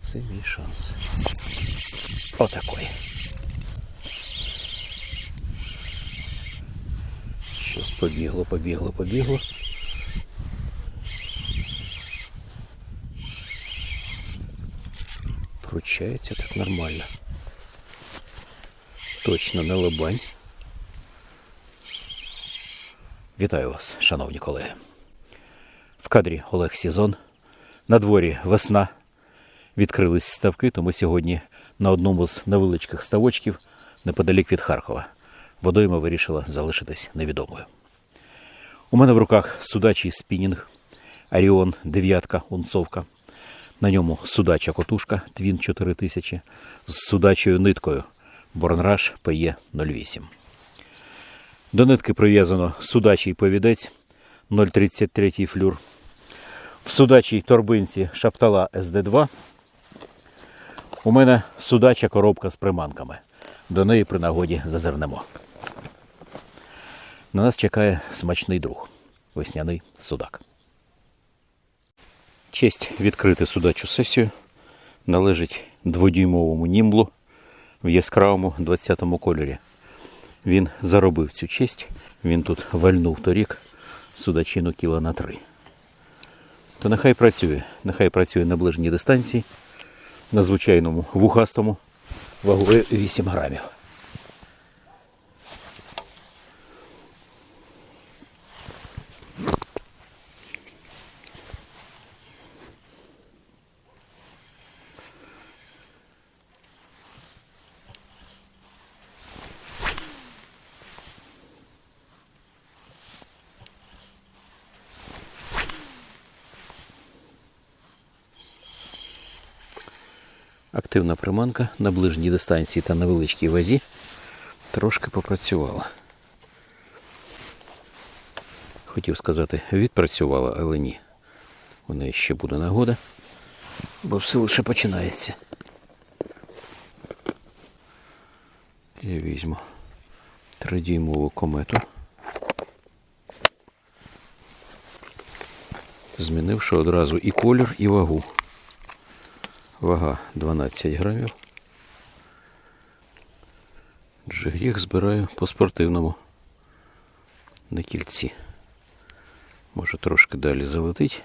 Це мій шанс. Отакої. Щось побігло, побігло, побігло. Пручається так нормально. Точно не лобань. Вітаю вас, шановні колеги. В кадрі Олег Сізон. На дворі весна. Відкрились ставки, тому сьогодні на одному з невеличких ставочків неподалік від Харкова. Водойма вирішила залишитись невідомою. У мене в руках судачий спінінг Аріон дев'ятка унцовка. На ньому судача котушка Твін 4000 з судачою ниткою Борнраш ПЕ 08. До нитки прив'язано судачий повідець 0,33 флюр. В судачій торбинці шаптала СД2. У мене судача коробка з приманками. До неї при нагоді зазирнемо. На нас чекає смачний друг весняний судак. Честь відкрити судачу сесію належить дводюймовому німблу в яскравому 20-му кольорі. Він заробив цю честь, він тут вальнув торік судачину кіла на три. То нехай працює, нехай працює на ближній дистанції, на звичайному вухастому вагою 8 грамів. Активна приманка на ближній дистанції та невеличкій вазі трошки попрацювала. Хотів сказати, відпрацювала, але ні. У неї ще буде нагода, бо все лише починається. Я візьму тридюймову комету. Змінивши одразу і колір, і вагу. Вага 12 грамів. Джигріх збираю по спортивному на кільці. Може трошки далі залетить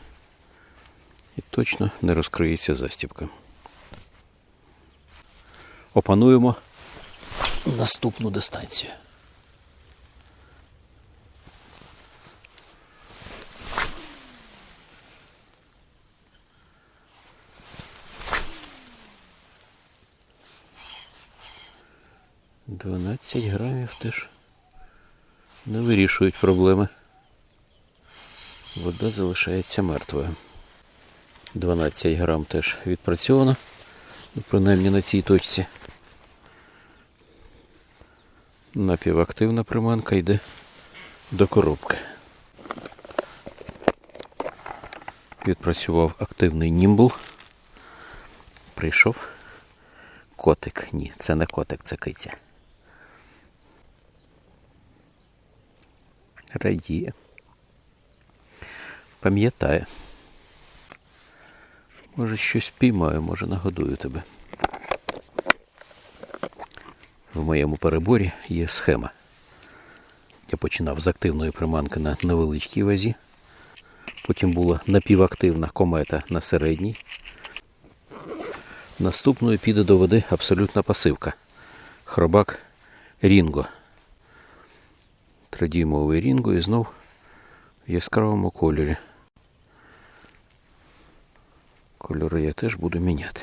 і точно не розкриється застібка. Опануємо наступну дистанцію. Дванадцять грамів теж не вирішують проблеми. Вода залишається мертвою. 12 грам теж відпрацьовано, ну, принаймні на цій точці. Напівактивна приманка йде до коробки. Відпрацював активний німбл. Прийшов котик. Ні, це не котик, це киця. Радіє. Пам'ятає. Може щось піймаю, може нагодую тебе. В моєму переборі є схема. Я починав з активної приманки на невеличкій вазі. Потім була напівактивна комета на середній. Наступною піде до води абсолютна пасивка. Хробак Рінго. Тридюймовий Рінго і знов в яскравому кольорі. Кольори я теж буду міняти.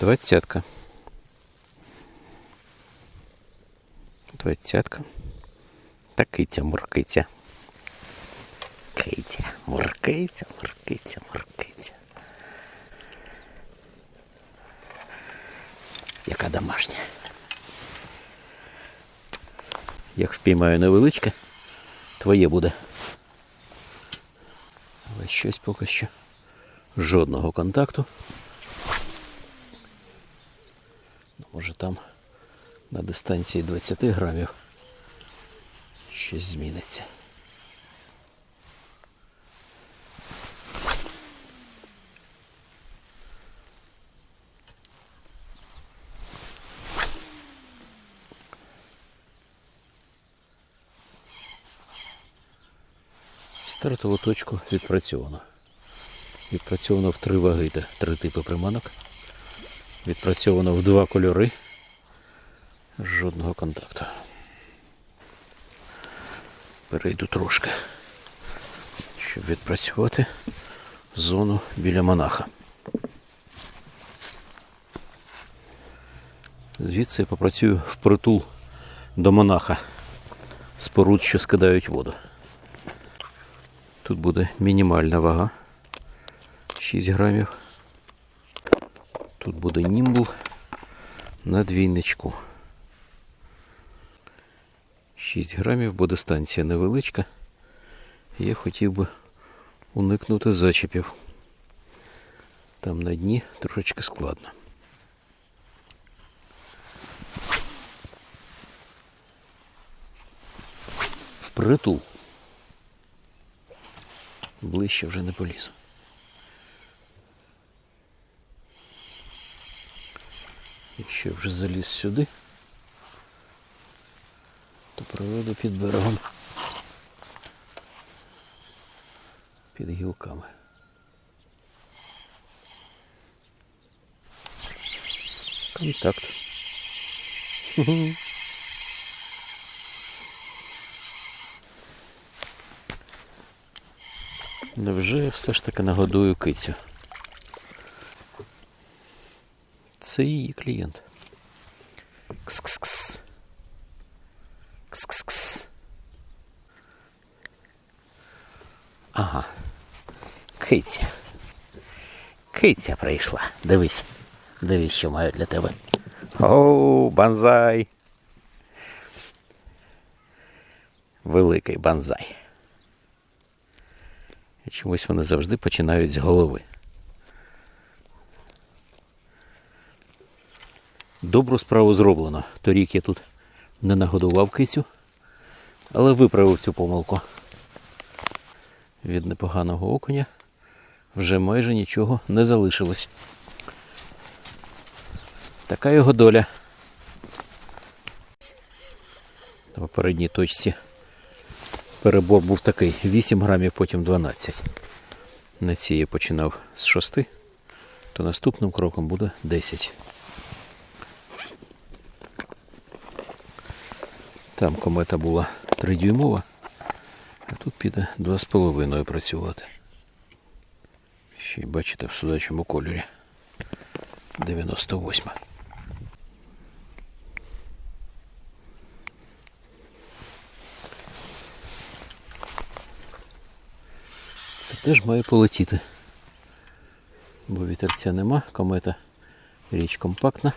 Двадцятка. Двадцятка. Та киця, муркиця. Киця, муркиця, муркиця, муркиця. Яка домашня. Як впіймаю невеличке, твоє буде. Але щось поки що. Жодного контакту. Ну, Може там на дистанції 20 грамів щось зміниться. Стартову точку відпрацьовано. Відпрацьовано в три ваги та три типи приманок. Відпрацьовано в два кольори. Жодного контакту. Перейду трошки, щоб відпрацювати зону біля монаха. Звідси я попрацюю впритул до монаха споруд, що скидають воду. Тут буде мінімальна вага 6 грамів. Тут буде німбл на двійничку. 6 грамів, бо дистанція невеличка. Я хотів би уникнути зачепів. Там на дні трошечки складно. Впритул. Ближче вже не полізу. Якщо я вже заліз сюди, то проведу під берегом. Під гілками. Контакт. Невже я все ж таки нагодую кицю? Це її клієнт. Кс-кс-кс. Кс-кс-кс. Ага. Киця. Киця прийшла. Дивись. Дивись, що маю для тебе. Оу, банзай. Великий банзай. Чомусь вони завжди починають з голови. Добру справу зроблено. Торік я тут не нагодував кицю, але виправив цю помилку. Від непоганого окуня вже майже нічого не залишилось. Така його доля. На попередній точці перебор був такий 8 грамів, потім 12. На цій я починав з 6, то наступним кроком буде 10. Там комета була 3 дюймова, а тут піде 2,5 працювати. Ще й бачите в судачому кольорі. 98. Теж має полетіти. Бо вітерця нема, комета річ компактна.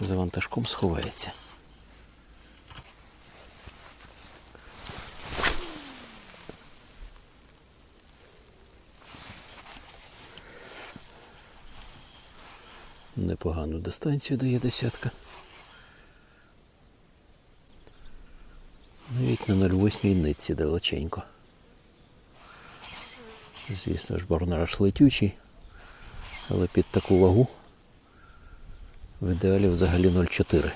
За вантажком сховається. Непогану дистанцію дає десятка. Навіть на 0,8 нитці далеченько. Звісно ж, барнараш летючий, але під таку вагу в ідеалі взагалі 0,4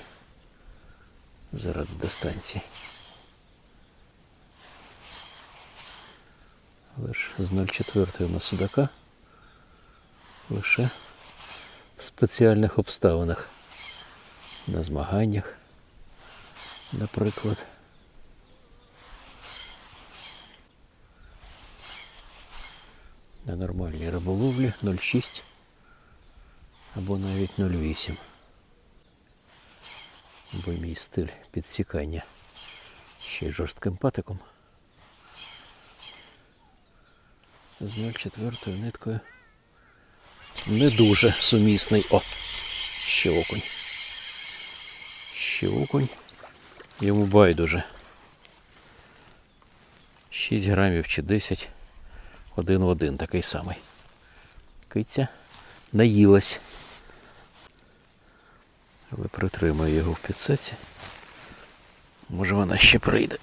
заради дистанції. Але ж з 0,4 на судака лише в спеціальних обставинах. На змаганнях, наприклад. На нормальній риболовлі 0,6 або навіть 0,8. Бо мій стиль підсікання ще й жорстким патиком. З 0,4 ниткою не дуже сумісний. О! Ще окунь. Ще окунь. Йому байдуже. 6 грамів чи 10. Один в один такий самий. Киця наїлась. Але притримаю його в підсеці. Може вона ще прийде.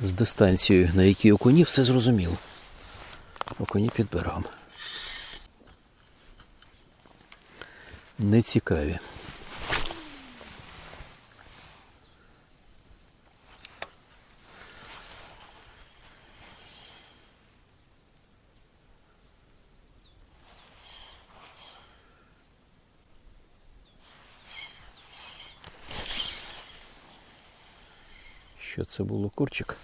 З дистанцією, на якій окуні, все зрозуміло. Окуні під берегом. Нецікаві. Що це було курчик?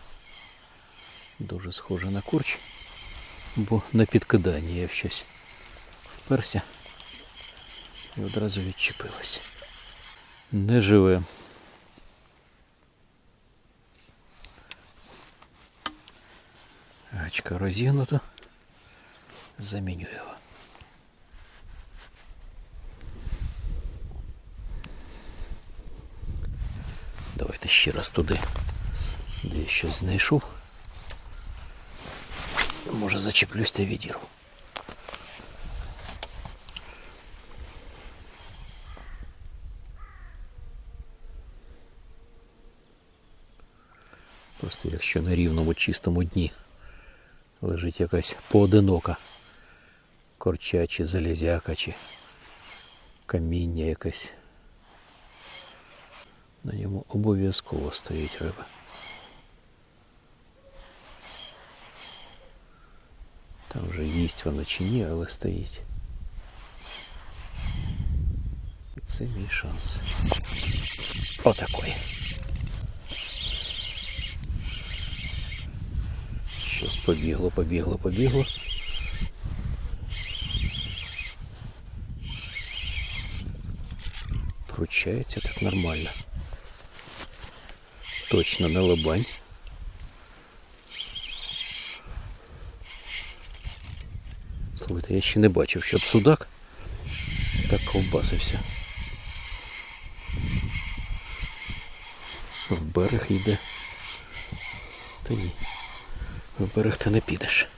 Дуже схоже на курч, бо на підкиданні я щось вперся і одразу відчепилось. Не живе. Гачка розігнута. Заміню його. Давайте ще раз туди, де я щось знайшов. Може зачеплюсь та відірву. Просто якщо на рівному чистому дні лежить якась поодинока корча чи залізяка, чи каміння якесь, на ньому обов'язково стоїть риба. Там вже їсть вона чи ні, але стоїть. І це мій шанс. Отакої. Щось побігло, побігло, побігло. Пручається так нормально. Точно на лобань. Слухайте, я ще не бачив, щоб судак так ковбасився. В берег йде. Та ні. В берег ти не підеш.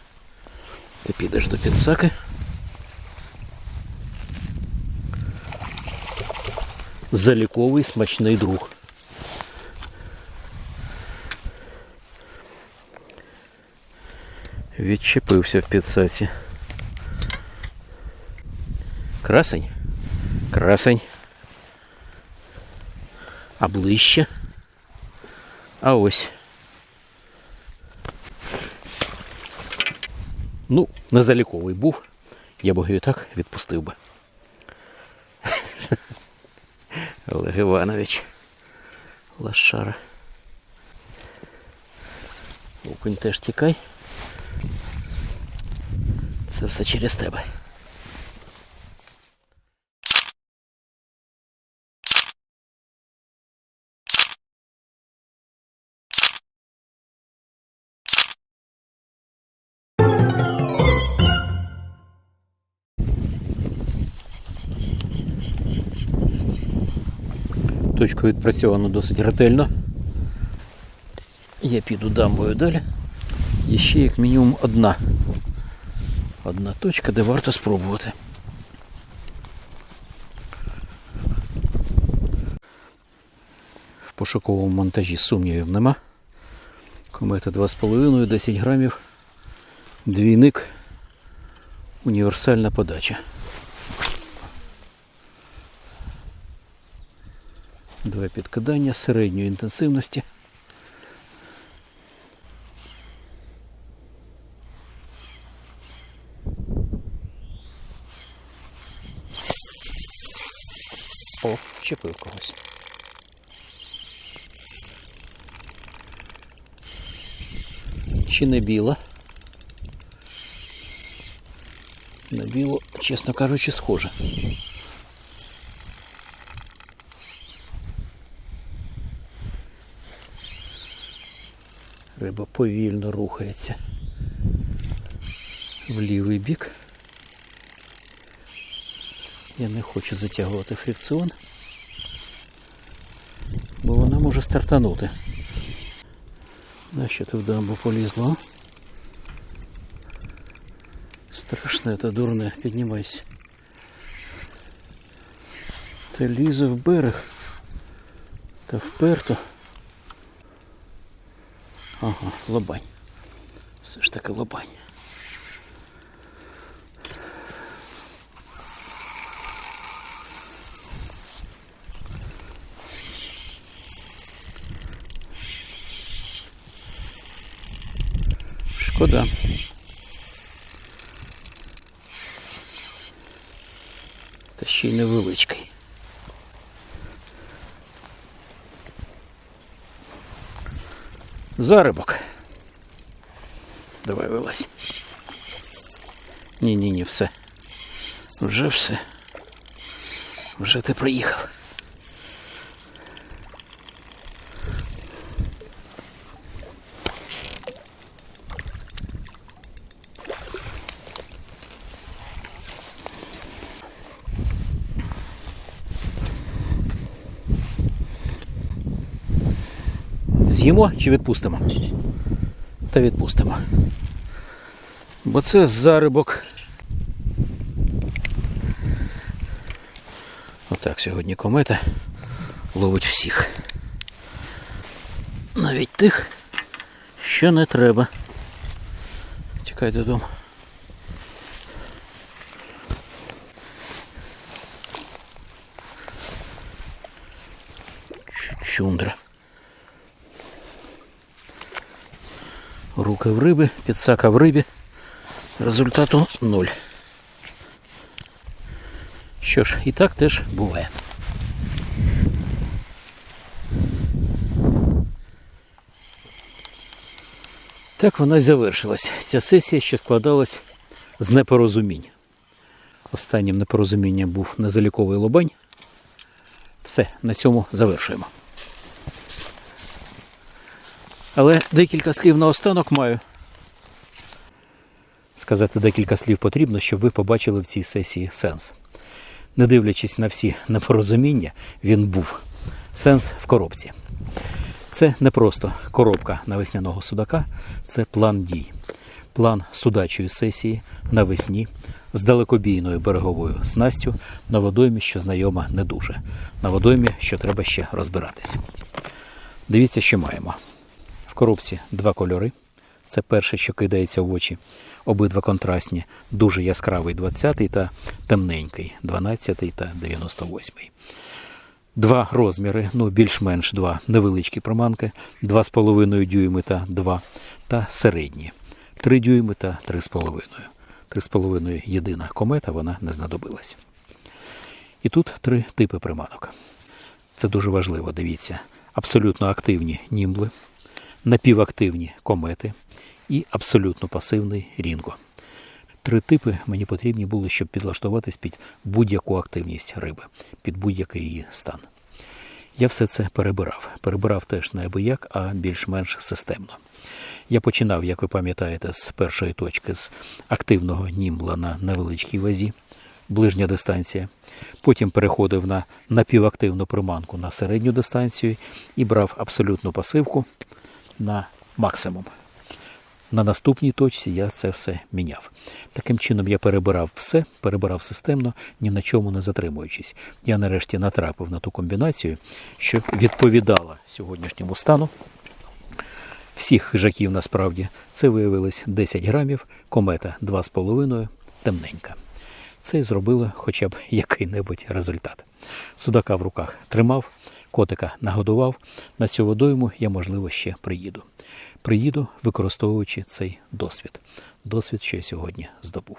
Ти підеш до підсаки. Заліковий смачний друг. Відчепився в підсаці. Красень. Красень. А ближче. А ось. Ну, незаліковий був. Я б його і так відпустив би. Олег Іванович. Лашара. Окунь теж тікай. Це все через тебе. Точку відпрацьовано досить ретельно. Я піду дамбою далі. Є ще як мінімум одна. Одна точка, де варто спробувати. В пошуковому монтажі сумнівів нема. Комета 2,5, 10 грамів. Двійник. Універсальна подача. Два підкидання середньої інтенсивності. О, чепив когось. Чи не біла? На білу, чесно кажучи, схоже. Риба повільно рухається в лівий бік. Я не хочу затягувати фрикціон, бо вона може стартанути. На що ти в дамбу полізла? Страшне та дурне, піднімайся. Та лізе в берег. Та вперто. Ага, лобань. Все ж таки лобань. Шкода. Та ще й невеличкий. Зарибок. Давай вилазь. Ні, ні, ні, все. Вже все. Вже ти приїхав. З'їмо чи відпустимо? Та відпустимо. Бо це зарибок. Отак сьогодні комета ловить всіх. Навіть тих, що не треба. Тікай додому. Чундра. Руки в риби, підсака в рибі. Результату нуль. Що ж, і так теж буває. Так вона й завершилась. Ця сесія ще складалась з непорозумінь. Останнім непорозумінням був незаліковий лобань. Все, на цьому завершуємо. Але декілька слів наостанок маю. Сказати декілька слів потрібно, щоб ви побачили в цій сесії сенс. Не дивлячись на всі непорозуміння, він був. Сенс в коробці. Це не просто коробка навесняного судака, це план дій. План судачої сесії навесні з далекобійною береговою снастю на водоймі, що знайома не дуже. На водоймі, що треба ще розбиратись. Дивіться, що маємо. Коробці два кольори. Це перше, що кидається в очі. Обидва контрастні, дуже яскравий 20-й та темненький 12 та 98. Два розміри, ну більш-менш два невеличкі проманки, 2,5 дюйми та 2 та середні. 3 дюйми та 3,5. 3,5 єдина комета, вона не знадобилась. І тут три типи приманок. Це дуже важливо, дивіться. Абсолютно активні німбли, напівактивні комети і абсолютно пасивний рінго. Три типи мені потрібні були, щоб підлаштуватись під будь-яку активність риби, під будь-який її стан. Я все це перебирав. Перебирав теж не абияк, а більш-менш системно. Я починав, як ви пам'ятаєте, з першої точки з активного німбла на невеличкій вазі, ближня дистанція. Потім переходив на напівактивну приманку на середню дистанцію і брав абсолютну пасивку на максимум. На наступній точці я це все міняв. Таким чином я перебирав все, перебирав системно, ні на чому не затримуючись. Я нарешті натрапив на ту комбінацію, що відповідала сьогоднішньому стану. Всіх хижаків насправді це виявилось 10 грамів, комета 2,5, темненька. Це і зробило хоча б який-небудь результат. Судака в руках тримав, котика нагодував. На цю водойму я, можливо, ще приїду. Приїду, використовуючи цей досвід. Досвід, що я сьогодні здобув.